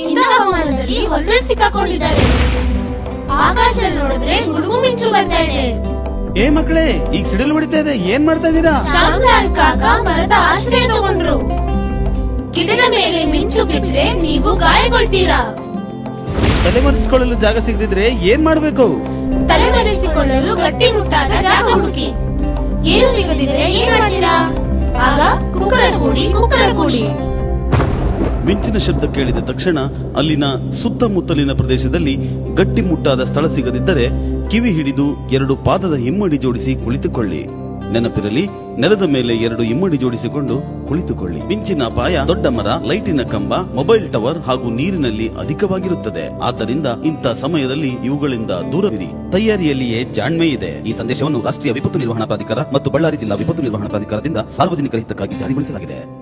ಇಂಥ ಹವಾಮಾನದಲ್ಲಿ ಹೊಲದಲ್ಲಿ ಸಿಕ್ಕಾಕೊಂಡಿದ್ದಾರೆ. ಆಕಾಶದಲ್ಲಿ ನೋಡಿದ್ರೆ ಗುಡುಗು ಮಿಂಚು ಬರ್ತಾ ಇದೆ. ಏ ಮಕ್ಕಳೇ ಈಗ ಸಿಡಿಲು ಹೊಡಿತಾ ಇದೆ ಏನ್ ಮಾಡ್ತಾ ಇದ್ದೀರಾ? ಶ್ಯಾಮ್ಲಾಲ್ ಕಾಕ ಮರದ ಆಶ್ರಯ ತಗೊಂಡ್ರು. ಗಿಡದ ಮೇಲೆ ಮಿಂಚು ಬಿದ್ರೆ ನೀವು ಗಾಯಗೊಳ್ತೀರಾ? ತಲೆಮರೆಸಿಕೊಳ್ಳಲು ಜಾಗ ಸಿಗದಿದ್ರೆ ಏನ್ ಮಾಡ್ಬೇಕು? ತಲೆಮರೆಸಿಕೊಳ್ಳಲು ಗಟ್ಟಿ ಮುಟ್ಟಾದ ಜಾಗ ಹುಡುಕಿ. ಏನು ಸಿಗದಿದ್ರೆ ಏನ್ ಮಾಡ್ತೀರಾ? ಆಗ ಕುಕ್ಕರ ಕೂಡಿ ಕುಕ್ಕರ ಕೂಡಿ. ಮಿಂಚಿನ ಶಬ್ದ ಕೇಳಿದ ತಕ್ಷಣ ಅಲ್ಲಿನ ಸುತ್ತಮುತ್ತಲಿನ ಪ್ರದೇಶದಲ್ಲಿ ಗಟ್ಟಿಮುಟ್ಟಾದ ಸ್ಥಳ ಸಿಗದಿದ್ದರೆ ಕಿವಿ ಹಿಡಿದು ಎರಡು ಪಾದದ ಹಿಮ್ಮಡಿ ಜೋಡಿಸಿ ಕುಳಿತುಕೊಳ್ಳಿ. ನೆನಪಿರಲಿ, ನೆಲದ ಮೇಲೆ ಎರಡು ಇಮ್ಮಡಿ ಜೋಡಿಸಿಕೊಂಡು ಕುಳಿತುಕೊಳ್ಳಿ. ಮಿಂಚಿನ ಅಪಾಯ ದೊಡ್ಡ ಮರ, ಲೈಟಿನ ಕಂಬ, ಮೊಬೈಲ್ ಟವರ್ ಹಾಗೂ ನೀರಿನಲ್ಲಿ ಅಧಿಕವಾಗಿರುತ್ತದೆ. ಆದ್ದರಿಂದ ಇಂಥ ಸಮಯದಲ್ಲಿ ಇವುಗಳಿಂದ ದೂರವಿರಿ ತಯಾರಿಯಲ್ಲಿಯೇ ಜಾಣ್ಮೆ ಇದೆ. ಈ ಸಂದೇಶವನ್ನು ರಾಷ್ಟ್ರೀಯ ವಿಪತ್ತು ನಿರ್ವಹಣಾ ಪ್ರಾಧಿಕಾರ ಮತ್ತು ಬಳ್ಳಾರಿ ಜಿಲ್ಲಾ ವಿಪತ್ತು ನಿರ್ವಹಣಾ ಪ್ರಾಧಿಕಾರದಿಂದ ಸಾರ್ವಜನಿಕರ ಹಿತಕ್ಕಾಗಿ ಜಾರಿಗೊಳಿಸಲಾಗಿದೆ.